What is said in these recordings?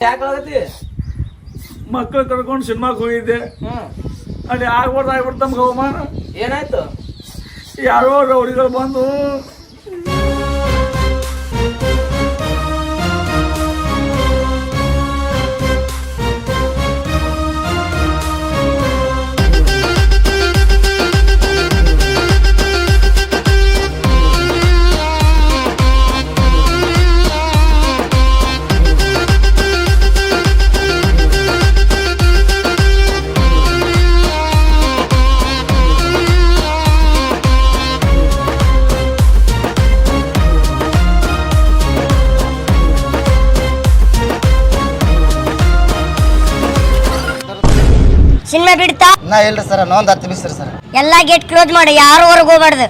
ಯಾಕಾಗತಿ ಮಕ್ಕಳು ಕರ್ಕೊಂಡು ಸಿನಿಮಾಕ್ ಹೋಗಿದ್ದೆ. ಅಲ್ಲಿ ಆಗ್ಬಾರ್ದು ಆಗ್ಬಿಡ್ತು ನಮ್ಗೆ ಅವಮಾನ. ಏನಾಯ್ತು? ಯಾರೋ ರೌಡಿಗಳು ಬಂದು ಸಿನಿಮಾ ಬಿಡ್ತಾ ನಾ ಇಲ್ರಿ ಸರ್? ಇನ್ನೊಂದು ಹತ್ತು ನಿಮಿಷ ಸರ್. ಎಲ್ಲಾ ಗೇಟ್ ಕ್ಲೋಸ್ ಮಾಡಿ ಯಾರು ಹೊರಗೆ ಹೋಗ್ಬಾರ್ದು?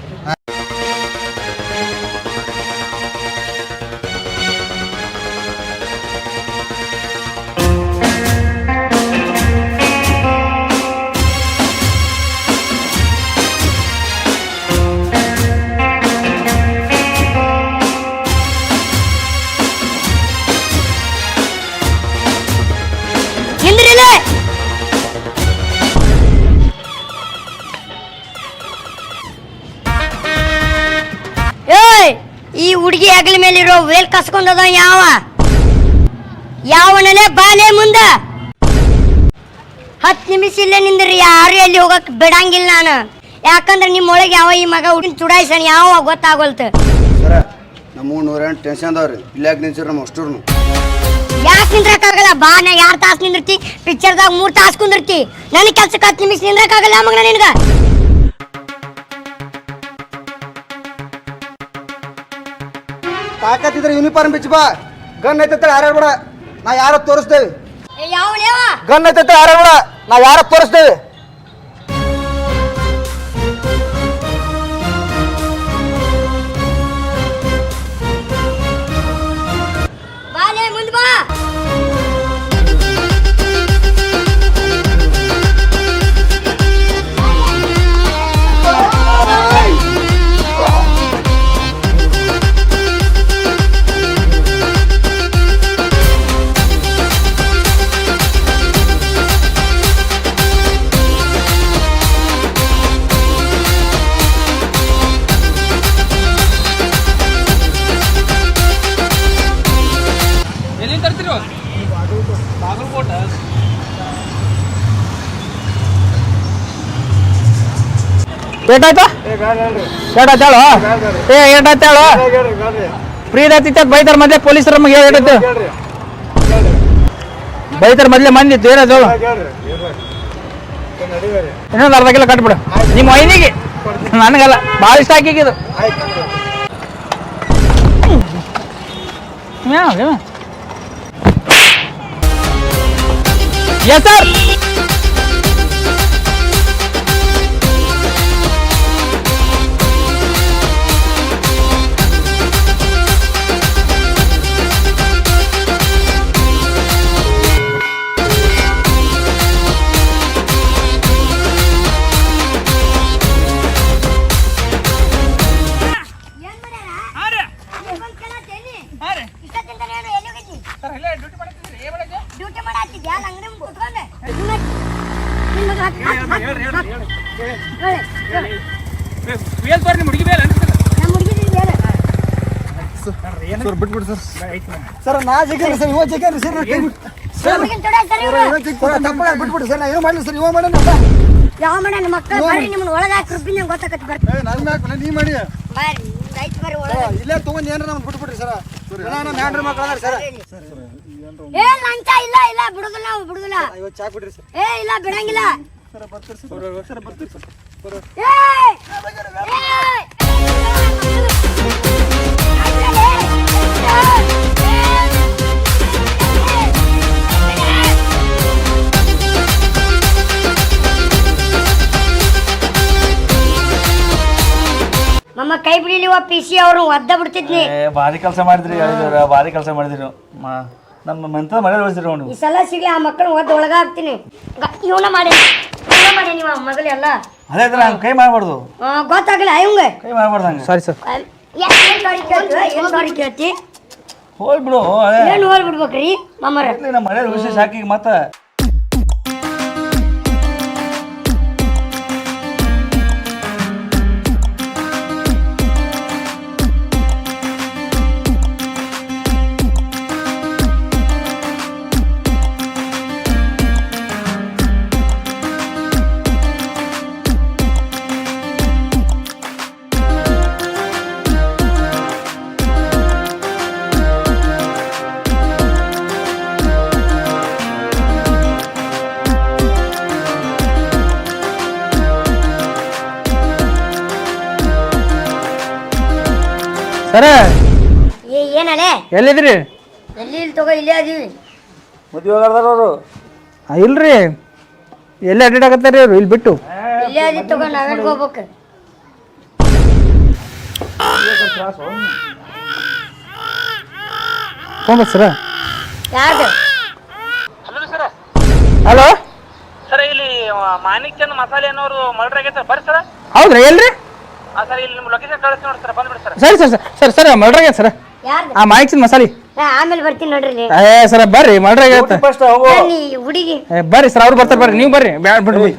ಈ ಹುಡುಗಿ ಮೇಲೆ ಮೇಲಿರೋ ವೇಲ್ ಕಸ್ಕೊಂಡದ ಯಾವ? ಯಾವನಲೆ ಬಾಲೆ ಮುಂದ? ಹತ್ತು ನಿಮಿಷ ಇಲ್ಲೇ ನಿಂದ್ರಿ ಯಾರು ಎಲ್ಲಿ ಹೋಗಕ್ ಬಿಡಂಗಿಲ್ಲ ನಾನು. ಯಾಕಂದ್ರೆ ನಿಮ್ಮೊಳಗೆ ಯಾವ ಈ ಮಗ ಹುಡುಗಿನ ಚುಡಾಯಿಸಣ ಯಾವ ಗೊತ್ತಾಗೋಲ್ತು. ಸರ ನಮ್ಮ ನೂರೆಂಟು ಟೆನ್ಷನ್ ಅದಾವ್ರಿ? ಇಲ್ಲಾಕ್ ನಿಂತಿರಿ ನಮ್ಮ ಅಷ್ಟೂರ್ನು. ಯಾಕೆ ನಿಂದ್ರಕ್ಕಾಗಲ್ಲ? ಬಾ ನಾ ಯಾರು ತಾಸು ನಿಂದಿರ್ತಿ? ಪಿಕ್ಚರ್ದಾಗ ಮೂರು ತಾಸು ಕುಂದಿರ್ತಿ. ನನ್ನ ಕೆಲ್ಸಕ್ಕೆ ಹತ್ತು ನಿಮಿಷ ನಿಂದ್ರಕ್ಕಾಗಲ್ಲ ಮಗನ ನಿನ್ಗ? ತಾಕತ್ತಿದ್ರೆ ಯೂನಿಫಾರ್ಮ್ ಬಿಚ್ಚ ಬಾ. ಗನ್ ಐತೈತೆ ಹಾರಾಡ್ಬೇಡ ನಾ ಯಾರ ತೋರಿಸ್ತೇವೆ ಯಾವ ಗನ್ ಐತೈತೆ ಹಾರಾಡ್ಬೇಡ ನಾ ಯಾರ ತೋರಿಸ್ತೇವೆ ಬಾಲೆ ಮುಂದ್ ಬಾ. ಏಟಾಯ್ತು ಏಟಾಯ್ತು ಹೇಳು ಏ ಏಟಾಯ್ತು ಹೇಳು ಫ್ರೀ ಇರತ್ತಿತ್ತ ಬೈತಾರ ಮಧ್ಯ ಪೊಲೀಸರ ನಮಗೆ ಏಟಾಯ್ತು ಬೈತಾರ ಮೊದ್ಲೇ ಮಂದಿ ಇತ್ತು ಏನದು ಇನ್ನೊಂದು ಅರ್ಧ ಕಿಲೋ ಕಟ್ಬಿಡು. ನಿಮ್ಮ ಐನಿಗೆ ನನಗಲ್ಲ ಭಾಳ ಇಷ್ಟ ಆಕಿಗಿದು ಎಸ್ ಸರ್. ಸರ್ ನಾ ಜಗ್ಗೇನ್ರಿ ಸರ್ ಇವ ಜಗ್ಗೇನ್ರಿ ಸರ್ ಚುಡಾಯಿಸ್ತಾರೆ ತಪ್ಪಾಗ ಬಿಟ್ಬಿಡಿ ಸರ್ ನಾ ಏನು ಮಾಡಲಿ ಸರ್ ಇವ ಮಾಡೋಣ ಯಾವ ಮಾಡ್ಯಾನ ಮಕ್ಕಳು ಬರ್ರಿ ನಿಮ್ಮನ್ನ ಒಳಗೆ ಹಾಕಿ ರುಬ್ಬಿ ನಂಗೆ ಗೊತ್ತಾಕತ್ತಿ ಬರ್ರಿ. ನನ್ನ ಮ್ಯಾಕ್ ನೀ ಮಾಡಿ. ಬರ್ರಿ ರೈತ ಬರ್ರಿ ಒಳಗೆ ಇಲ್ಲೇ ತಗೊಂಡ್ ಏನಾರ ನಮ್ಗೆ ಬಿಟ್ಬಿಡ್ರಿ ಸರ್. ನಮ್ಮ ಹ್ಯಾಂಡ್ರಿ ಮಕ್ಕಳು ಅದಾರ ಸರ್. ಏ ಲಂಚ ಇಲ್ಲ ಇಲ್ಲ ಬಿಡುದಿಲ್ಲ ನಾವು ಬಿಡುದಿಲ್ಲ. ಇವತ್ತು ಚಾಕ್ ಬಿಡ್ರಿ ಸರ್. ಏ ಇಲ್ಲ ಬಿಡಂಗಿಲ್ಲ. ಸರ್ ಬರ್ತೀರಿ ಸರ್. ಸರ್ ಬರ್ತೀರಿ ಸರ್. ಏಯ್! ಮಮ್ಮ ಕೈ ಬಿಡಿಲಿವ ಪಿ ಸಿ ಅವರು? ಒದ್ದ ಬಿಡ್ತಿದ್ನಿ. ಏ ಭಾರಿ ಕೆಲಸ ಮಾಡಿದ್ರಿ ಹೇಳಿದ್ರ ಭಾರಿ ಕೆಲಸ ಮಾಡಿದ್ರು. ನೀವು. ಮಾ ನಮ್ಮ ಮೆಂತ ಮಳೆ ಉಳಿಸಿರಿ ಅವನು. ಈ ಸಲ ಸಿಗ್ಲಿ ಆ ಮಕ್ಕಳು ಒದ್ದು ಒಳಗ ಹಾಕ್ತೀನಿ ಇವನ ಮಾಡಿ. ಇವನ ಮಾಡಿ ನೀವು ಮಗಳೆಲ್ಲ? ಅದೇ ಹಂಗೆ ಕೈ ಮಾಡಬಾರ್ದು. ಗೊತ್ತಾಗಲ್ಲ ಇವಂಗ ಕೈ ಮಾಡಬಾರ್ದು ಹಂಗೆ. ಸಾರಿ ಸರ್ ಏನ್ ಸಾರಿ ಕೇಳ್ತಿ ಏನ್ ಸಾರಿ ಕೇಳ್ತಿ? ಹೋಲ್ ಬಿಡು ಅದೇ. ಏನು ಹೋಲ್ ಬಿಡ್ಬೇಕ್ರಿ ಮಾಮರ? ಇರ್ಲಿ, ನಮ್ಮ ಮನೆ ವಿಶೇಷ ಹಾಕಿ ಮತ್ತೆ. ಸರ? ಏ ಏನಲೆ? ಎಲ್ಲಿದ್ರಿ? ಎಲ್ಲಿ ಇಲ್ಲಿ ತಗೋ ಇಲ್ಲೇ ಅದೀವಿ. ಮದುವೆ ಆಗಾರ್ದಾರ ಅವರು. ಆ, ಇಲ್ರಿ. ಎಲ್ಲಿ ಅಡ್ಡಾಡಕತ್ತಾರಿ ಅವ್ರು? ಇಲ್ಲಿ ಬಿಟ್ಟು. ಇಲ್ಲೇ ಅದೀವಿ ತಗೋ ನಾವೇನ್ ಹೋಗ್ಬೇಕು? Phone sir. ಯಾರ್ದು? Hello sir. ಹಲೋ? ಸರ್ ಇಲ್ಲಿ ಮಾನಿಕ್ ಚಂದ್ ಮಸಾಲೆ ಅನ್ನೋರು ಮರ್ಡರ್ ಆಗೈತೆ ಸರ್ ಬರ್ರಿ ಸರ್. ಹೌದ್ರಿ ಎಲ್ರಿ? Sir sir sir. ಸರಿ ಸರ್ ಸರ್ ಸರ್ ಯಾರ್ದು? ಆ ಮಾಯಿಕ್ಸಿನ ಮಸಾಲಿ. ನಾ ಆಮೇಲೆ ಬರ್ತೀನಿ ನೋಡ್ರಿ ಇಲ್ಲಿ. ಏ ಸರ್ ಬರ್ರಿ ಮರ್ಡ್ರಾಗ ಫಸ್ಟ್ ಹೋಗು ಏ, ನೀ ಹುಡುಗಿ. ಬರ್ರಿ ಸರ್ ಅವ್ರು ಬರ್ತಾರೆ ಬರ್ರಿ ನೀವು ಬರ್ರಿ ಬ್ಯಾಡ್ ಬಿಡ್ರಿ.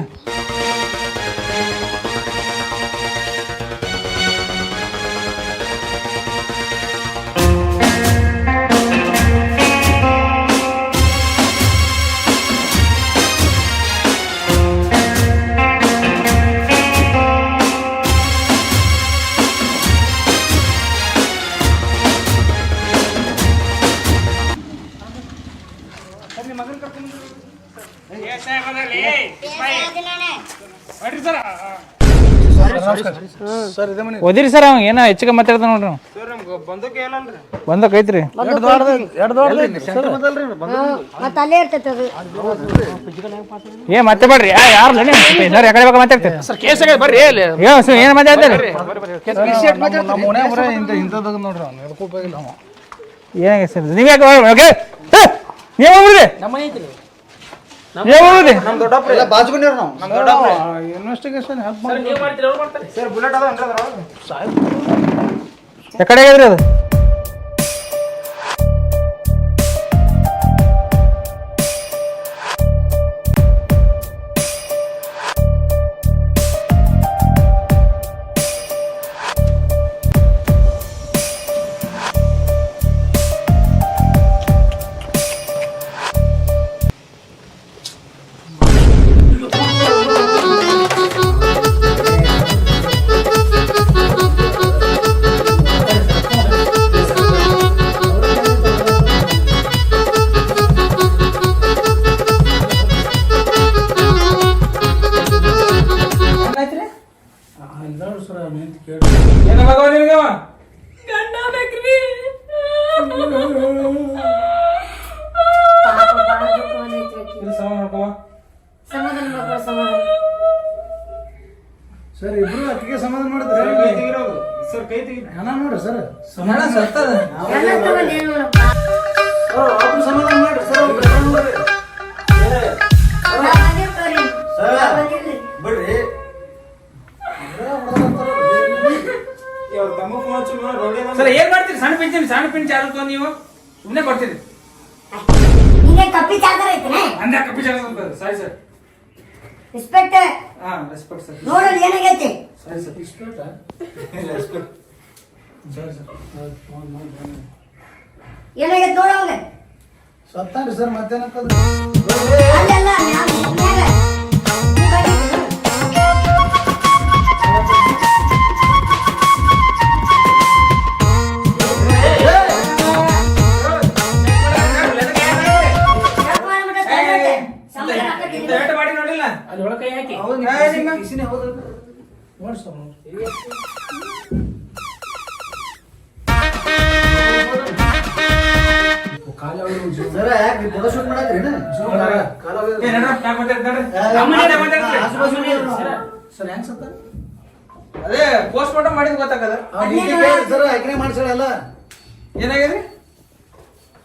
ಓದಿರಿ ಸರ್ ಅವ್ ಏನೋ ಹೆಚ್ಚಿಗೆ ಮಾತಾಡ್ದ ನೋಡ್ರಿ. ಬಂದಕ್ಕೆ ಐತ್ರಿ? ಮತ್ತೆ ಅಲ್ಲೇ ಇರ್ತೈತೆ ಅದು ಏ ಮತ್ತೆ ಬರ್ರಿ. ಯಾರು ಎಲ್ಲರೂ ಯಾಕಡೆ ಬೇಕು ಮಾತಾಡ್ತೀರಿ? ಸರ್ ಕೇಸ್ ಬರ್ರಿ ಸರ್ ಏನು ಮಾತಾಡ್ತಾರೆ. ಏನಾಗಿದೆ ಸರ್? ನೀವು ಹೋಗ್ಬಿಡ್ರಿ? ನಮ್ಮ ಹೋಗ್ಬಿಡ್ರಿ? ಎಲ್ಲ ಬಾಜುಕೊಂಡಿವ್ರಿ ನಾವು. ಇನ್ವೆಸ್ಟಿಗೇಷನ್ ಹೆಲ್ಪ್ ಮಾಡಿ ನೀವು ಮಾಡ್ತೀರಿ ಅವ್ರು ಮಾಡ್ತಾರೆ. ಸರ್ ಬುಲೆಟ್ ಅದ ಯಾಕಡೆ ಅದು. ಸರ್ ಏನ್ ಮಾಡ್ತೀರಿ? ಸಣ್ಣ ಪಿಂಚಣಿ ಸಣ್ಣ ಪಿಂಚಿ ಚಾಲು ನೀವು? ಸುಮ್ಮನೆ ಕೊಡ್ತೀರಿ. ನಿಂಗೆ ಕಪ್ಪಿ ಚಾದರ ಐತನೆ? ಅಂದ ಕಪ್ಪಿ ಸಾರಿ ಸರ್. ರೆಸ್ಪೆಕ್ಟ್ ಹಾ ರೆಸ್ಪೆಕ್ಟ್ ಸರ್ ನೋಡಲ್ ಏನಾಗೈತಿ? ಸರಿ ಸರ್. ಏನಾಗೈತಿ ನೋಡ ಅವಂಗ ಸತ್ತಾನ್ರಿ ಸರ್ ಮತ್ತೇನಕ್ಕದ ಅಲ್ಲೆಲ್ಲ ಮ್ಯಾಲ- ಮ್ಯಾಲ. ನೀ ಅದೇ ಪೋಸ್ಟ್ ಮಾರ್ಟಮ್ ಮಾಡಿದ್ ಗೊತ್ತಾಗದ ಸರ್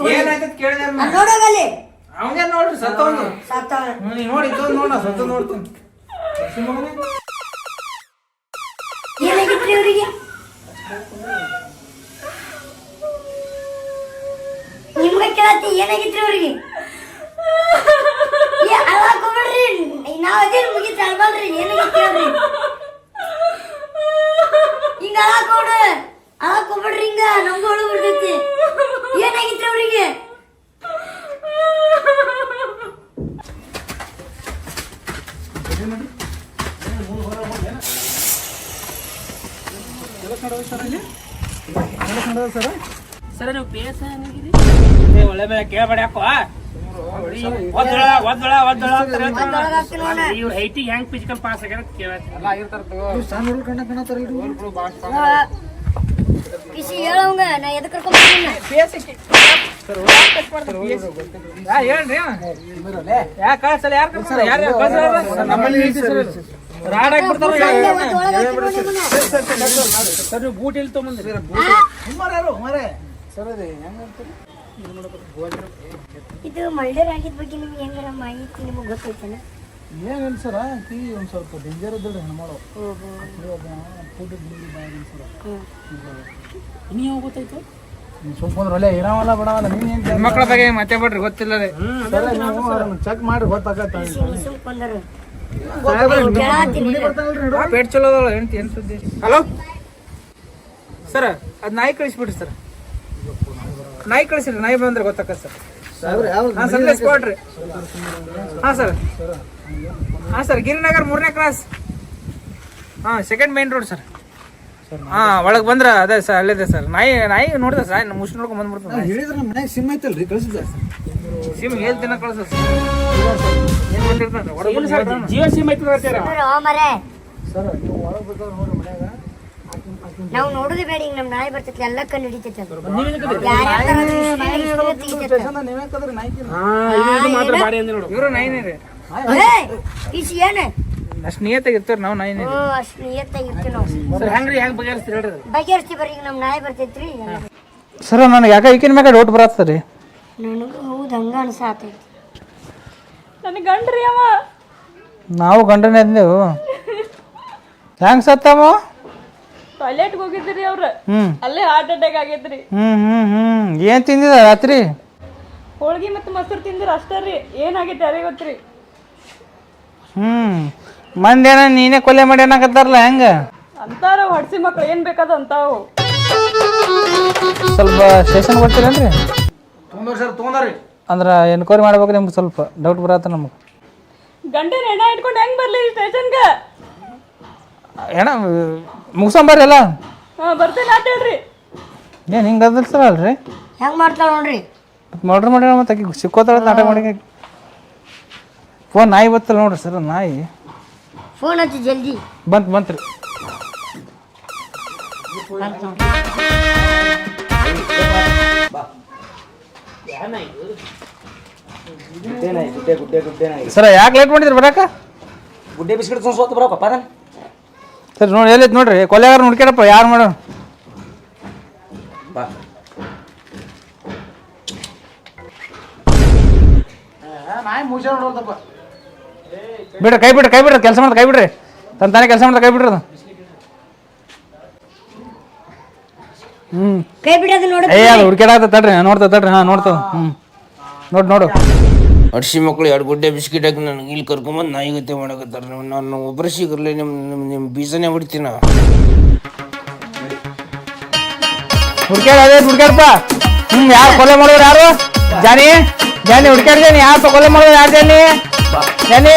ಏನಾಯ್ತು- ಏನಾಯ್ತು ಕೇಳಿದೆ ಅಲ್ಲ್. ನೋಡೋಗಲ್ಲಿ ಅವನೇ ನೋಡ್ರಿ ಸತ್ತವನು ಸತ್ತವ ನೀ ನೋಡಿ ಇದು ನೋಡ ಸತ್ತು ನೋಡ್ತೀನಿ. ಏನಾಗಿತ್ರಿ ಅವರಿಗೆ? ನಿಮ್ಗೆ ಕೇಳತ್ತಿ ಏನಾಗಿತ್ರಿ ಅವ್ರಿಗೆ? ಅಲ್ಲ ಅಳಾಕ್ ಹೋಗ್ಬೇಡ್ರಿ. ನಾವ್ ಅದೇ ಮುಗಿತ ಅಲ್ವಲ್ರಿ. ಏನಾಗಿತ್ತು ಹಿಂಗ ಅಳಾಕ್ ಹೋಗ್ಬಿಡ ಅಳಾಕ್ ಹೋಗ್ಬೇಡ್ರಿ ಹಿಂಗ ನಮ್ಗೂ ಅಳು ಬಿಡ್ತೈತಿ ಏನಾಗಿತ್ರಿ ಅವ್ರಿಗೆ ಸರ್ ನೀವು ಪೇಸ ಒಳ್ಳೆ ಮೇಲೆ ಕೇಳಬೇಡ ಯಾಕೋ. ಇವ್ರ ಹೈಟಿಗೆ ಹೆಂಗ್ ಫಿಸಿಕಲ್ ಪಾಸ್ ಆಗ್ಯಾರ ಕಿಸಿ ಹೇಳವಂಗ ನಾ ಕರ್ಕೊಂಡ್ ರಾಡ್ ಹಾಕ್ಬಿಡ್ತಾರ ಸರ್ ಬೂಟ್ ತೊಗೊಂಬಂದ್ರಿ ಇದು ಮರ್ಡರ್ ಆಗಿದ ಬಗ್ಗೆ ನಿಮ್ಗೆ ಹೆಂಗಾರ ಮಾಹಿತಿ ನಿಮಗೆ ಗೊತ್ತೈತನ ಏನಿಲ್ಲ ಸರ ಆಕಿ ಒಂದು ಸ್ವಲ್ಪ ಡೇಂಜರ್ ಇದ್ದಳು ಹೆಣ್ಮಾಳು ಗೊತ್ತಾಯ್ತು? ಸುಮ್ಮನೆ ಒಳ್ಳೆ ಇರಾವಲ್ಲ ಬಿಡವಲ್ಲ ನೀನ್ ಏನ್ ಮಕ್ಕಳ ಬಗ್ಗೆ ಮತ್ತೆ ಬಿಡ್ರಿ ಗೊತ್ತಿಲ್ಲ ರೀ ಸರ ನೀವು ಚೆಕ್ ಮಾಡಿ ಗೊತ್ತಾಗತ್ತೆ ಪೇಟ್ ಚಲೋ ಅದಾಳ ಹೆಂಡ್ತಿ ಏನ್ ಸುದ್ದಿ? ಹಲೋ? ಸರ್ ಅದ್ ನಾಯಿ ಕಳಿಸ್ಬಿಡ್ರಿ ಸರ್. ನಾಯಿ ಕಳಿಸಿರಿ ನಾಯಿ ಬಂದ್ರೆ ಗೊತ್ತಾಕ ಸರ್. ಹಾಂ ಸಂದೇಶ ಕೊಡ್ರಿ. ಹಾ ಸರ್. ಹಾಂ ಸರ್ ಗಿರಿನಗರ್ ಮೂರನೇ ಕ್ರಾಸ್ ಹಾಂ ಸೆಕೆಂಡ್ ಮೈನ್ ರೋಡ್ ಸರ್. ಹಾ ಒಳಗ್ ಬಂದ್ರ ಅದೇ ಸರ್ ಅಲ್ಲಿದೆ ಸರ್. ನಾಯಿ ನಾಯಿ ನೋಡಿದೆ ಸರ್ ಮುಸ್ ನೋಡ್ಕೊಂಡ್ ಬಂದ್ಬಿಡ್ತಾನೆ ಹೇಳಿದ್ರೆ ನಮ್ಮ ಸಿಮ್ ಐತಲ್ರಿ ಕಳಿಸಿದ್ದ ಸಿಮ್ ಹೇಳ್ ದಿನ ಕಳ್ಸ ಸರ್. ಜೀವ ಸಿಮ್ ಐತಿ ಸರ್ ನೀವು ಒಳಗೆ ಬೇಕಾದ್ರೆ ನೋಡ್ರಿ ಮನ್ಯಾಗ. ನಾವು ನೋಡುದು ಬೇಡ ಈಗ ನಮ್ ನಾಯಿ ಬರ್ತೈತಿ ಎಲ್ಲ ಕಣ್ಣು ಹಿಡಿತೈತಿ ಅದು. ನೀವ್ ಎದಕ್ ಅದಿರಿ? ಯಾರ್ಯಾರ್ ತರ ಇಷ್ಟ ಇಷ್ಟ ತೆಗಿತೈತಿ ಅದು. ಸ್ಟೇಷನ್ ನೀವೇ ಕದ್ರಿ ಹಾ, ಇದು ಇದು ಮಾತ್ರ ಬಾಡಿ ಅಂದ್ರಿ ನೋಡು. ಇವ್ರು ನಾಯಿನೇ ರೀ ಏಯ್, ಏನ? ಅಷ್ಟ್ ನಾವು ನಾಯಿನೇ ರೀ ಅಷ್ಟು ನಾವು. ಸರ್ ಹೆಂಗ್ರಿ ಹೆಂಗ್ ಬಗೆಹರಿಸ್ತೀರಿ ಹೇಳ್ರಿ ಅದು? ಬಗೆಹರಿಸ್ತಿ ಬರ್ರಿ ಈಗ ನಮ್ ನಾಯಿ ಬರ್ತೈತ್ರಿ ಸರ್ ನನಗೆ ಯಾಕೆ ಈಕಿನ ಮ್ಯಾಗ ಡೌಟ್ ಬರತ್ತರಿ ನನಗೂ ಹೌದು ಹಂಗ ಅನ್ಸಾತೈತಿ. ನನಗೆ ಗಂಡ್ರಿ ಅವ. ನಾವು ಗಂಡನೇ ಅಂದೇವು. ಹೆಂಗ್ ಸತ್ತವ? ಟಾಯ್ಲೆಟ್ಗೆ ಹೋಗಿದ್ರಿ ಅವ್ರ. ಹ್ಮ್. ಅಲ್ಲೇ ಹಾರ್ಟ್ ಅಟ್ಯಾಕ್ ಆಗಿದ್ರಿ. ಹ್ಮ್ ಹ್ಮ್ ಹ್ಮ್. ಏನ್ ತಿಂದಿದ ರಾತ್ರಿ? ಹೋಳ್ಗಿ ಮತ್ತು ಮೊಸರು ತಿಂದ್ರ ಅಷ್ಟೇ ರೀ. ಏನಾಗೈತೆ ಯಾರೇ ಗೊತ್ತ್ರಿ? ಹ್ಮ್. ಮಂದೇನ ನೀನೇ ಕೊಲೆ ಮಾಡಿ ಅನ್ನಕತ್ತಾರಲ್ಲ ಹೆಂಗ? ಅಂತಾರ ಹೊಡ್ಸಿ ಮಕ್ಳು ಏನ್ ಬೇಕಾದ ಅಂತಾವು. ಸ್ವಲ್ಪ ಸ್ಟೇಷನ್ ಬರ್ತೀರೇನ್ರಿ ತೊಗೊಂಡ್ರಿ ಸರ್ ತೊಂದರಿ ಅಂದ್ರ ಎನ್ಕ್ವೈರಿ ಮಾಡ್ಬೇಕು ನಿಮ್ಗೆ ಸ್ವಲ್ಪ. ಡೌಟ್ ಬರತ್ತ ನಮಗೆ. ಗಂಡನ ಹೆಣ ಇಟ್ಕೊಂಡು ಹೆಂಗ್ ಬರ್ಲಿ ಸ್ಟೇಷನ್ಗೆ ಏನ ಮುಗಿಸ್ಕೊಂಬರ್ರಿ ಎಲ್ಲ ಹಾ ಬರ್ತೇನೆ ಆತ ಹೇಳ್ರಿ. ಏನು ಹಿಂಗೆ ಅದಲ್ಸರ ಅಲ್ರಿ? ಹೆಂಗ್ ಮಾಡ್ತಾಳ ನೋಡ್ರಿ? ಮರ್ಡರ್ ಮಾಡ್ಯಾಳ ಮತ್ತೆ ಆಕಿ ಸಿಕ್ಕೋತಾಳ ನಾಟಕ ಮಾಡಿ ಫೋನ್ ನಾಯಿ ಬತ್ತಲ್ಲ ನೋಡ್ರಿ ಸರ್ ನಾಯಿ. ಫೋನ್ ಹಚ್ಚಿ ಜಲ್ದಿ. ಬಂತ್ ಬಂತ್ರಿ ಗುಡ್ಡೆ ಗುಡ್ಡೆ ಗುಡ್ಡೆ ನಾಯಿ. ಸರ್ ಯಾಕೆ ಲೇಟ್ ಮಾಡಿದ್ರಿ ಬರಾಕ? ಗುಡ್ಡೆ ಬಿಸ್ಕಿಟ್ ಸೋತ್ ಬರೋಕಪ್ಪ ಅದನ್ನ ಸರ್ ನೋಡಿ ಎಲ್ಲೈತೆ ನೋಡ್ರಿ? ಕೊಲೆಗಾರ ಹುಡ್ಕ್ಯಾರಪ್ಪ ಯಾರು ಮಾಡೋ? ಬಾ. ಬಿಡ್ರಿ ಕೈ ಬಿಡ್ರಿ ಕೈ ಬಿಡ್ರಿ ಕೆಲಸ ಮಾಡ್ತಾ ಕೈ ಬಿಡ್ರಿ. ತನ್ನ ತಾನೇ ಕೆಲಸ ಮಾಡ್ತಾ ಕೈ ಬಿಡ್ರಿ ಅದು. ಹ್ಞೂ ಕೈ ಬಿಡೋದು ನೋಡಿ ಏ ಅದು ಹುಡ್ಕ್ಯಾಡ ತಡ್ರಿ ನೋಡ್ತಾ ತಡ್ರಿ ಹಾ ನೋಡ್ತಾವ. ಹ್ಞೂ ನೋಡ್ ನೋಡು. ಅಡ್ಸಿ ಮಕ್ಕಳು ಎರಡು ಗುಡ್ಡೆ ಬಿಸ್ಕಿಟ್ ಹಾಕಿ ನನಗೆ ಇಲ್ಲಿ ಕರ್ಕೊಂಬಂದು ನಾಯಿ ಗತೆ ಮಾಡಕತ್ತಾರ. ನಾನು ಒಬ್ಬರು ಸಿಗರ್ಲಿ ನಿಮ್ಮ ನಿಮ್ಮ ನಿಮ್ಮ ಬೀಜನೇ ಹೊಡಿತೀನ? ಹುಡ್ಕ್ಯಾಡ ಅದೇ ಹುಡ್ಕ್ಯಾಡಪ್ಪ ಹ್ಞೂ ಯಾರು ಕೊಲೆ ಮಾಡೋರು ಯಾರು? ಜಾನಿ? ಜಾನಿ ಹುಡ್ಕ್ಯಾಡ ಜಾನಿ? ಯಾರು ಕೊಲೆ ಮಾಡೋರು ಯಾರು ಜಾನಿ? ಜಾನಿ?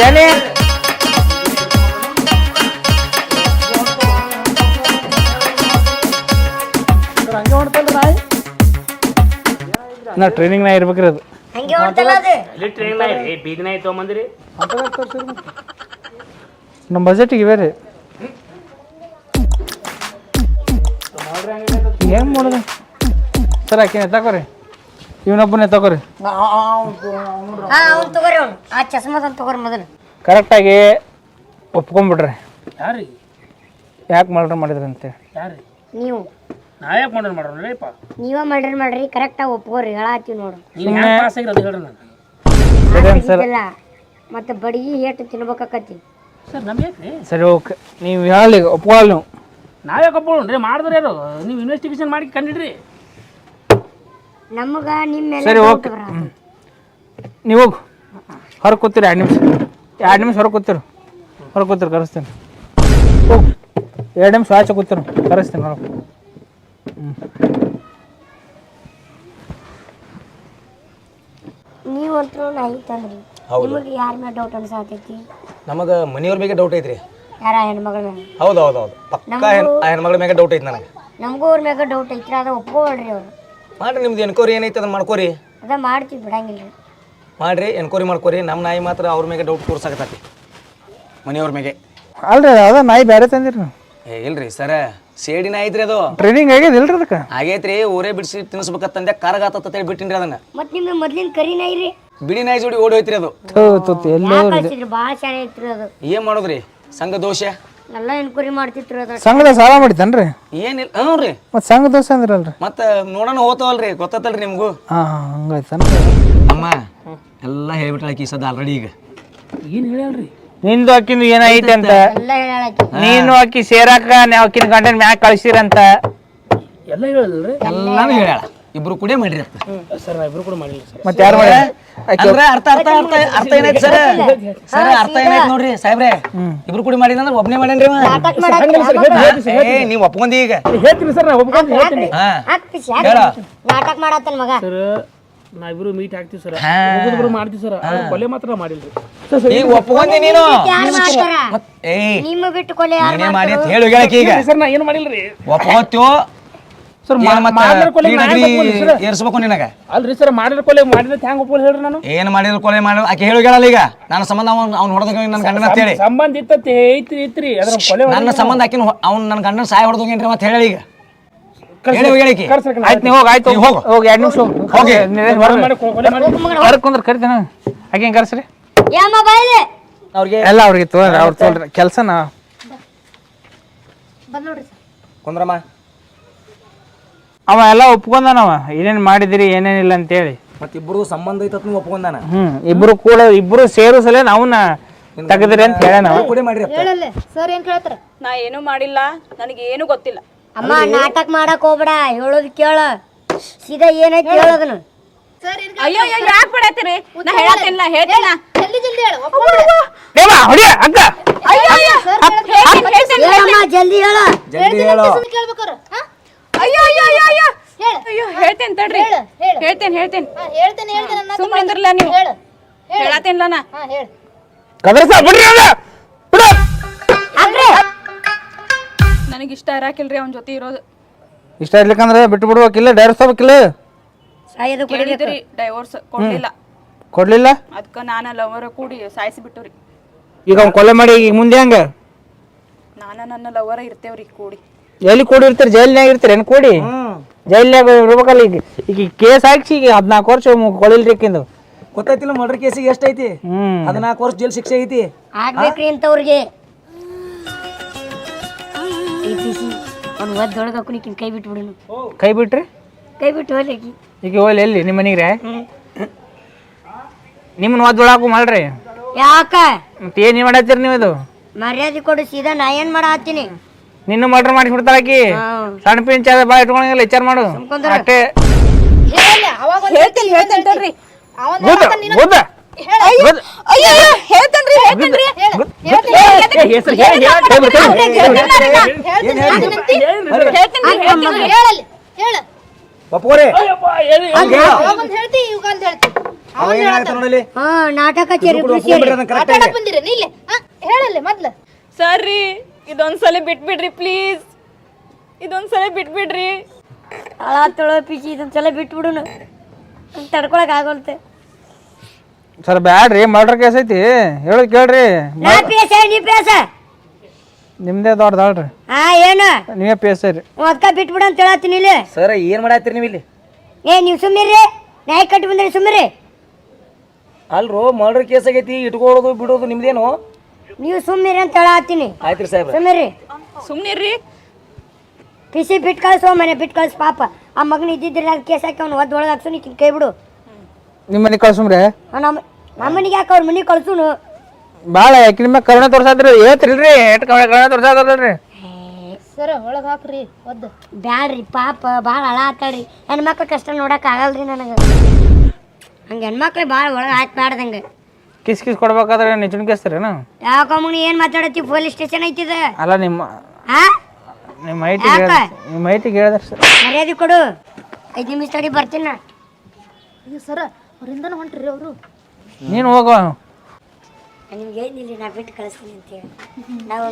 ಜಾನಿ? ನಾ ಟ್ರೈನಿಂಗ್ ನಾ ಇರ್ಬೇಕ್ರಿ ಅದು. ಹಂಗೆ ಹೊಡ್ತಲ್ಲ ಅದು. ಅಲ್ಲಿ ಟ್ರೈನ್ ತೊಗೊಂಬಂದ್ರಿ. ನಮ್ಮ ಬಜೆಟಿಗೆ ಇವೆ ರೀ. ಏನು ಮಾಡೋದು? ಸರ್ ಆಕೆ ತಗೋರಿ ಇವನೊಬ್ಬನೇ ತಗೋರಿ ಹಾ ಅವ್ನು ತಗೋರಿ ಅವ್ನು. ಆ ಚಸ್ಮಾದನ್ ತಗೋರಿ ಮೊದಲು. ಕರೆಕ್ಟಾಗಿ ಒಪ್ಕೊಂಡ್ಬಿಡ್ರಿ ಯಾರಿಗೆ ಯಾಕೆ ಮರ್ಡರ್ ಮಾಡಿದ್ರಿ ಅಂತೇಳಿ ಯಾರಿಗೆ ನೀವು. ನಾವ್ಯಾಕೆ ಮಾಡೋಣ ಮಾಡೋಣಪ್ಪ ನೀವ ಮಾಡ್ರಿ ಮಾಡ್ರಿ ಕರೆಕ್ಟಾಗಿ ಒಪ್ಕೋರಿ ಹೇಳತ್ತೀವಿ ನೋಡು. ನೀವು ಹ್ಯಾಂಗ ಪಾಸ್ ಆಗಿರೋದು ಹೇಳ್ರಿ ನಾನು. ಸರಿ ಸರ್ ಇಲ್ಲ ಮತ್ತೆ ಬಡಗಿ ಏಟು ತಿನ್ಬೇಕಾಕತಿ ಸರ್ ನಮ್ಗೆ ಯಾಕ್ರಿ? ಸರಿ ಓಕೆ. ನೀವು ಹೇಳಿ ಒಪ್ಕೊಳ್ಳಲ್ಲ ನೀವು. ನಾವೇ ಒಪ್ಕೊಳ್ಳೋಣ್ರಿ ಮಾಡಿದ್ರೆ ಯಾರು? ನೀವು ಇನ್ವೆಸ್ಟಿಗೇಷನ್ ಮಾಡಿ ಕಂಡಿಡ್ರಿ. ನಮಗ ನಿಮ್ಮ ಮೇಲೆ ಸರಿ ಓಕೆ. ನೀವು ಹೋಗು. ಹೊರಗೆ ಕೂತೀರಿ ಎರಡು ನಿಮಿಷ. ಎರಡು ನಿಮಿಷ ಹೊರಗೆ ಕೂತಿರು. ಹೊರಗೆ ಕೂತಿರು ಕರೆಸ್ತೀನಿ. ಹೋಗು. ಎರಡು ನಿಮಿಷ ಆಚೆ ಕೂತಿರು ಕರೆಸ್ತೀನಿ ಹೊರಗೆ. ನೀವಂತೂ ನಾಯಿ ತಂದ್ರಿ ನಿಮಗೆ ಯಾರ ಮೇಲೆ ಡೌಟ್ ಅನ್ಸಾತೈತಿ? ನಮಗೆ ಮನೆಯವ್ರ ಮೇಲೆ ಡೌಟ್ ಐತ್ರಿ. ಯಾರ ಹೆಣ್ಮಗಳ ಮೇಲೆ ಹೌದು ಹೌದು ಹೌದು. ಪಕ್ಕ ಆ ಹೆಣ್ಮಗಳ ಮೇಲೆ ಡೌಟ್ ಐತಿ ನನಗೆ. ನಮಗೂ ಅವ್ರ ಮ್ಯಾಗ ಡೌಟ್ ಐತ್ರಿ ಅದ ಒಪ್ಕೋಬೇಡ್ರಿ ಅವ್ರು. ಮಾಡ್ರಿ ನಿಮ್ದು ಎನ್ಕ್ವೈರಿ ಏನೈತೆ ಅದನ್ನ ಮಾಡ್ಕೋರಿ. ಅದ ಮಾಡ್ತೀವಿ ಬಿಡಂಗಿಲ್ಲ ಮಾಡ್ರಿ ಎನ್ಕ್ವೈರಿ ಮಾಡ್ಕೋರಿ. ನಮ್ಮ ನಾಯಿ ಮಾತ್ರ ಅವ್ರ ಮೇಲೆ ಡೌಟ್ ತೋರ್ಸಾಕತ್ತೈತಿ ಮನೆಯವ್ರ ಮೇಲೆ ಅಲ್ರಿ ಅದ ನಾಯಿ ಬೇರೆ ತಂದಿರಿ ನೀವು ಏ ಇಲ್ರಿ ಸರ ಸೇಡಿ ನಾಯಿ ಐತ್ರಿ ಅದು. ಟ್ರೈನಿಂಗ್ ಆಗ್ಯದ ಇಲ್ರಿ ಅದಕ್ಕೆ? ಆಗೈತ್ರಿ ಊರೇ ಬಿಡಿಸಿ ತಿನ್ಸ್ಬೇಕತ್ತಂದೆ ಕರಗಾತತ್ತ ಹೇಳಿ ಬಿಟ್ಟಿನ್ರಿ ಅದನ್ನ. ಮತ್ ನಿಮ್ಮ ಮೊದ್ಲಿನ ಕರಿ ನಾಯಿ ರೀ. ಬಿಡಿ ನಾಯಿ ಜೋಡಿ ಓಡಿ ಹೋಯ್ತ್ರಿ ಅದು. ತತ್ತ ಥು, ಥು, ಎಲ್ಲೋ ಯಾಕೆ ಕಳ್ಸಿದ್ರಿ? ಭಾಳ ಶಾಣೆ ಐತ್ರಿ ಅದು. ಏನ್ ಮಾಡೋದ್ರಿ? ಸಂಘ ದೋಷ? ಎಲ್ಲ ಎನ್ಕ್ವೈರಿ ಮಾಡ್ತಿತ್ರಿ ಅದ. ಸಂಘದ ಸಾಲ ಮಾಡಿತನ್ರಿ? ಏನಿಲ್ಲ ಹ್ಞೂ ರೀ. ಮತ್ತು ಸಂಘ ದೋಸೆ ಅಂದ್ರಲ್ರಿ? ಮತ್ತೆ ನೋಡೋಣ ಹೋತವಲ್ರಿ ಗೊತ್ತಲ್ರಿ ನಿಮ್ಗೂ. ಹಾಂ ಹಾಂ ಹಂಗಾಯ್ತನ ಅಮ್ಮ ಎಲ್ಲ ಹೇಳ್ಬಿಟ್ಟಾಕಿ ಸದ ಆಲ್ರೆಡಿ ಈಗ. ಏನು ಹೇಳ್ರಿ ನಿಂದು ಅಕ್ಕಿಂದು ಏನೈತೆ ಅಂತ? ಎಲ್ಲ ಹೇಳಾಕಿ ನೀನು ಅಕ್ಕಿ ಸೇರಾಕ ನೀವು ಅಕ್ಕಿನ ಕಂಟೆಂಟ್ ಮ್ಯಾಗ ಕಳ್ಸಿರಂತ? ಎಲ್ಲ ಹೇಳಿದ್ರಿ ಎಲ್ಲಾನು ಹೇಳ್ಯಾಳ. ಇಬ್ರು ಕೂಡ ಮಾಡ್ರಿ ಅಂತ. ಸರ್ ನಾ ಇಬ್ರು ಕೂಡ ಮಾಡಿಲ್ಲ ಸರ್. ಮತ್ತೆ ಯಾರು ಮಾಡಿ ಅಂದ್ರೆ ಅರ್ಥ ಅರ್ಥ ಅರ್ಥ ಅರ್ಥ ಏನೈತಿ ಸರ್? ಸರ್ ಅರ್ಥ ಏನೈತಿ ನೋಡ್ರಿ ಸಾಹೇಬ್ರೆ? ಇಬ್ರು ಕೂಡಿ ಮಾಡಿದಂದ್ರೆ ಒಬ್ನೇ ಮಾಡೇನ್ರಿ ಅವ. ನಾಟಕ ಸರ್, ಏ ನೀವ್ ಒಪ್ಕೊಂಡಿ ಈಗ. ಹೇಳ್ತೀನಿ ಸರ್ ನಾ ಒಪ್ಕೊಂಡು ಹೇಳ್ತೀನಿ. ಹಾ. ಹಾಕ್ತಿ ಹೇಳ. ನಾಟಕ ಮಾಡತ್ತನ್ ಮಗ? ಸರ್ ನಾವಿಬ್ರು ಮೀಟ್ ಆಗ್ತೀವಿ ಸರ್ ಒಬ್ಬೊಬ್ರು ಮಾಡ್ತೀವಿ ಸರ್ ಕೊಲೆ ಮಾತ್ರ ಮಾಡಿಲ್ರಿ. ಈಗ ಒಪ್ಕೊಂಡಿ ನೀನು. ಏಯ್ ನಿಮ್ಮ ಬಿಟ್ಟು ಕೊಲೆ ಯಾರು ನೀನೇ ಮಾಡಿ ಅಂತ ಹೇಳು ಹೇಳಕ್ಕೆ ಈಗ. ಸರ್ ನಾ ಏನು ಮಾಡಿಲ್ರಿ? ಒಪ್ಕೋತ್ಯೋ? ಸರ್ ಏನ್ ಮತ್ತೆ ಮಾಡಿದ್ರೆ ಕೊಲೆ ಈ ನಾನೇ degree ಒಪ್ಕೊಳ್ಳಿ ಸರ್. ಏರ್ಸ್ಬೇಕು ನಿನಗ? ಅಲ್ರಿ ಸರ್ ಮಾಡಿದ್ರೆ ಕೊಲೆ ಮಾಡಿದ ಹೇಳ್ರಿ ನಾನು. ಏನ್ ಮಾಡಿದ್ರು ಕೊಲೆ ಮಾಡಿ ಆಕೆ ಹೇಳು ಹೇಳಲ್ಲ ಈಗ. ನನ್ನ ಸಂಬಂಧ ಅವ್ನು ಅವ್ನು ಹೊಡೆದ ನನ್ನ ಗಂಡನ ಅಂತ ಹೇಳಿ. ಸಂಬಂಧ ಇತ್ತತ್ತೆ ಐತ್ರಿ ಅದ್ರ ಕೊಲೆ ನನ್ನ ಸಂಬಂಧ ಆಕಿನ ಅವ್ನು ನನ್ನ ಗಂಡನ ಸಾಯ ಹೊಡೆದೋಗೇನ್ರಿ ಮತ್ತೆ ಹೇಳಿ ಈಗ. ಹೇಳಿ ಹೇಳಿಕೆ ಆಯ್ತು ನೀವು ಹೋಗಿ ಆಯ್ತು. ನೀವ್ ಹೋಗಿ. ಎರಡು ನಿಮಿಷ ಹೋಗಿ. ಮಾಡಿ ಕೊಲೆ ಮಾಡಿ ಹೊರಗೆ ಕುಂದ್ರೆ ಕರಿತೇನೆ? ಆಕೆ ಕರ್ಸ್ರಿ? ಅವ್ರಿಗೆ ಎಲ್ಲ ಅವ್ರಿಗೆ ತೋರಿ ಅವ್ರು ತೋಲ್ರಿ ಕೆಲಸನ. ಕುಂದ್ರಮ್ಮ. ಅವ ಎಲ್ಲ ಒಪ್ಕೊಂಡಾನವ ಏನೇನು ಮಾಡಿದಿರಿ ಏನೇನಿಲ್ಲ ಅಂತೇಳಿ. ಮತ್ತೆ ಇಬ್ರು ಸಂಬಂಧ ಐತತ್ ನೀವು ಒಪ್ಕೊಂಡಾನ? ಹ್ಮ್ ಇಬ್ರು ಕೂಡ ಇಬ್ರು ಸೇರು ಸಲ ಅವನ್ನ ತೆಗದ್ರಿ ಅಂತ ಹೇಳ ನಾವು ಕೂಡಿ ಮಾಡ್ರಿ ಅತ್ತ. ಸರ್ ಏನ್ ಕೇಳ್ತಾರ? ನಾ ಏನು ಮಾಡಿಲ್ಲ. ನನಗೆ ಏನು ಗೊತ್ತಿಲ್ಲ. ಅಮ್ಮ ನಾಟಕ ಮಾಡಕ್ ಹೋಗ್ಬೇಡ ಹೇಳೋದ್ ಕೇಳ. ಸೀದಾ ಏನೈತಿ ಹೇಳೋದನ್ನ ಅಯ್ಯೋ ಅಯ್ಯೋ ಯಾಕೆ ಬಿಡತ್ತೀರಿ ನಾ ಹೇಳತ್ತಿಲ್ಲ ಹೇಳ್ತಿಲ್ಲ ಜಲ್ದಿ ಜಲ್ದಿ ಹೇಳು. ದೇವ ಹೊಡಿಯ ಅಕ್ಕ ಹೇಳಮ್ಮ ಜಲ್ದಿ ಹೇಳ. ಜಲ್ದಿ ಹೇಳು. ಕೇಳ್ಬೇಕಾರ ಅಯ್ಯೋ ಅಯ್ಯೋ ಅಯ್ಯೋ ಅಯ್ಯೋ. ಅಯ್ಯೋ ಹೇಳ್ತೇನೆ ತಡ್ರಿ. ಹೇಳ್ತೇನೆ ಹೇಳ್ತೇನೆ. ಹೇಳ್ತೇನೆ ಹೇಳ್ತೇನೆ ಸುಮ್ಮನೆ ಅಂದ್ರಲ್ಲ ನೀವು. ಹೇಳು ಹೇಳತ್ತೇನಿಲ್ಲ ನಾ. ಹೇಳು. ಕದರ್ಸ ಬಿಡ್ರಿ ಅದ ಬಿಡು. ನನಗೆ ಇಷ್ಟ ಇರಾಕಿಲ್ರಿ ಅವನ ಜೊತೆ ಇರೋದು. ಇಷ್ಟ ಇರ್ಲಿಕ್ಕಂದ್ರೆ ಬಿಟ್ಟು ಬಿಡ್ಬೇಕಿಲ್ಲ ಡೈರೆಕ್ಟ್ ಹೋಗ್ಬೇಕಿಲ್ಲ ಸಾಯೋದು ಕುಡಿಬೇಕು. ಕೇಳಿದ್ರಿ ಡೈವೋರ್ಸ್ ಕೊಡ್ಲಿಲ್ಲ. ಕೊಡ್ಲಿಲ್ಲ? ಅದಕ್ಕೆ ನಾನು ಲವರ್ ಕೂಡಿ ಸಾಯಿಸಿ ಬಿಟ್ಟವ್ರಿ ಈಗ ಅವ್ನು ಕೊಲೆ ಮಾಡಿ ಈಗ ಮುಂದೆ ಹಂಗ? ನಾನು ನನ್ನ ಲವರ ಇರ್ತೇವ್ರಿ ಕೂಡಿ. ಎಲ್ಲಿ ಕೂಡಿರ್ತೀರಿ ಜೈಲ್ನಾಗ ಇರ್ತೀರಿ? ಏನು ಕೂಡಿ? ಜೈಲ್ನಾಗ ಇರ್ಬೇಕಲ್ಲ ಈಗ. ಈಗ ಕೇಸ್ ಹಾಕ್ಸಿ ಈಗ ಹದಿನಾಲ್ಕು ವರ್ಷ ಕೊಳಿಲ್ರಿ ಆಕಿಂದು ಗೊತ್ತಾಯ್ತಿಲ್ಲ ಮರ್ಡರ್ ಕೇಸಿಗೆ ಎಷ್ಟೈತಿ? ಐತಿ ಹ್ಮ್. ಹದಿನಾಲ್ಕು ವರ್ಷ ಜೈಲ್ ಶಿಕ್ಷೆ ಐತಿ? ಆಗ್ಬೇಕ್ರಿ ಇಂಥವ್ರಿಗೆ ಅವ್ನು ಒದ್ದೊಳಗೆ ಹಾಕು ಕೈ ಕೈ ಬಿಟ್ರಿ ಕೈ ಬಿಟ್ಟು ಹೋಗ್ಲಿ ಈಗ ಹೋಗ್ಲಿ ಎಲ್ಲಿ ನಿಮ್ಮ ಮನೆಗ್ರೆ ನಿಮ್ಮನ್ನ ಒದ್ದೊಳಾಕು ಮಾಡ್ರಿ ಯಾಕ ಮತ್ತೆ ಏನು ಮಾಡತ್ತೀರಿ ನೀವು ಇದು ಮರ್ಯಾದೆ ಕೊಡು ಸೀದಾ ನಾ ಏನ್ ಮಾಡ ಹತ್ತೀನಿ ನಿನ್ನ ಮರ್ಡರ್ ಮಾಡಿ ಬಿಡ್ತಾಳಕಿ ಸಣ್ಣ ಪಿಂಚ ಅದ ಬಾ ಇಟ್ಕೊಂಡಂಗಿಲ್ಲ ವಿಚಾರ ಮಾಡು ಅಷ್ಟೇ ಹೇಳ್ತೇನೆ ಹೇಳ್ತೇನೆ ತಡ್ರಿ ಗುದ್ದ ಗುದ್ದ. ನಾಟಕ ಹೇಳಲ್ಲಿ ಮೊದ್ಲು ಸರಿ ಇದೊಂದ್ಸಲ ಬಿಟ್ಬಿಡ್ರಿ ಪ್ಲೀಸ್ ಇದೊಂದ್ಸಲ ಬಿಟ್ಬಿಡ್ರಿ ಅಳ ತೊಳ ಪಿಚಿ ಇದೊಂದ್ಸಲ ಬಿಟ್ಟು ಬಿಡುನು ತಡ್ಕೊಳಕ್ ಆಗೋಲ್ತೆ ಸರ್ ಬ್ಯಾಡ್ರಿ ಮರ್ಡರ್ ಕೇಸ್ ಐತಿ. ಹೇಳಿ ಕೇಳ್ರಿ. ನಾ ಪೇಸ ನೀ ಪೇಸ? ನಿಮ್ದೇ ದೊಡ್ಡದಾಳ್ರಿ. ಆ ಏನು? ನೀವೇ ಪೇಸರಿ ಅದಕ್ಕೆ ಬಿಟ್ಬಿಡು ಅಂತ ಹೇಳತ್ತೀನಿ ಇಲ್ಲಿ. ಸರ್ ಏನ್ ಮಾಡತ್ತೀರಿ ನೀವು ಇಲ್ಲಿ ಏ ನೀವು ಸುಮ್ಮಿರ್ರಿ. ನ್ಯಾಯ ಕಟ್ಟಿ ಬಂದ್ರಿ ಸುಮ್ಮಿರಿ ಅಲ್ರೋ ಮರ್ಡರ್ ಕೇಸ್ ಆಗೈತಿ ಇಟ್ಕೊಳ್ಳೋದು ಬಿಡೋದು ನಿಮ್ದೇನು? ನೀವು ಸುಮ್ಮಿರಿ ಅಂತ ಹೇಳತ್ತೀನಿ. ಆಯ್ತ್ರಿ ಸಾಹೇಬ್ರ. ಸುಮ್ಮಿರಿ ಸುಮ್ನಿರ್ರಿ. ಕಿಸಿ ಬಿಟ್ಟು ಕಳ್ಸು ಮನೆ ಬಿಟ್ಟು ಕಳ್ಸು ಪಾಪ. ಆ ಮಗನ ಇದ್ದಿದ್ರೆ ಕೇಸ್ ಹಾಕಿ ಅವ್ನು ಒದ್ದು ಒಳಗೆ ಹಾಕ್ಸು ನೀ ಕೈ ಬಿಡು. ನಿಮ್ಮ ಮನೆ ಕಳ್ಸುಮ್ರೆ? ನಮ್ಮ ನಮ್ಮ ಮನೆಗೆ ಯಾಕೆ ಅವ್ರ ಮನೆಗೆ ಕಳ್ಸುನು? ಭಾಳ ಯಾಕೆ ನಿಮ್ಮ ಕರುಣೆ ತೋರ್ಸಾದ್ರಿ ಹೇಳ್ತಿಲ್ರಿ ಎಷ್ಟು ಹಾಕ್ರಿ ಒದ್ದು. ಬ್ಯಾಡ್ರಿ ಪಾಪ ಭಾಳ ಹಳ ಆತಾಳ್ರಿ ಹೆಣ್ಮಕ್ಳು ಕಷ್ಟ ನೋಡಕ್ ಆಗಲ್ರಿ ನನಗೆ. ಹಂಗೆ ಹೆಣ್ಮಕ್ಳು ಭಾಳ ಒಳಗೆ ಹಾಕ್ಬಾರ್ದಂಗೆ. ಕಿಸ್ ಕಿಸ್ ಕೊಡ್ಬೇಕಾದ್ರೆ ನಿಜನ್ ಕೇಸ್ತಾರೇನು ಯಾಕಮ್ಮ ಮಗನ ಏನು ಮಾತಾಡತ್ತಿ? Police station ಐತಿದ. ಅಲ್ಲ ನಿಮ್ಮ ಹಾ ನಿಮ್ಮ ಐಟಿ? ನಿಮ್ಮ ಮೈಟಿಗೆ ಹೇಳಿದ್ರಿ ಸರ್. ಮರ್ಯಾದೆ ಕೊಡು. ಐದು ನಿಮಿಷ ತಡಿ ಬರ್ತೀನಿ ನಾ. ನೀನು ಹೋಗೋ. ನಿಮ್ಗೆ ಏನಿಲ್ಲ ನಾ ಬಿಟ್ಟು ಕಳಿಸ್ತೀನಿ ಅಂತೇಳಿ ನಾವು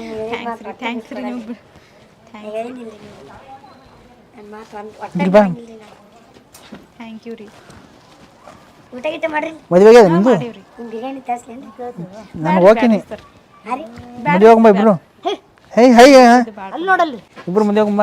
ಥ್ಯಾಂಕ್ಸ್ ರೀ ನೀವು ಏನಿಲ್ಲ ನನ್ನ ಮಾತು ಒಂದು ಒಟ್ಟ. ಥ್ಯಾಂಕ್ ಯು ರೀ. ಊಟ ಗೀಟ ಮಾಡ್ರಿ? ಮದುವೆಗೆ ಅದ ನಿಮ್ದು ನಿಮ್ ಬಿರಿಯಾನಿ ತರಿಸ್ಲೇನ್ರಿ ನಾನು ಹೋಗ್ತೀನಿ. ಹಾಂ ರೀ. ಮದುವೆ ಹೋಗಂಬ ಇಬ್ರು. ಹೇ ಹೈ ಅಲ್ಲಿ ನೋಡಲ್ಲಿ. ಇಬ್ರು ಮದುವೆ ಹೋಗಂಬ.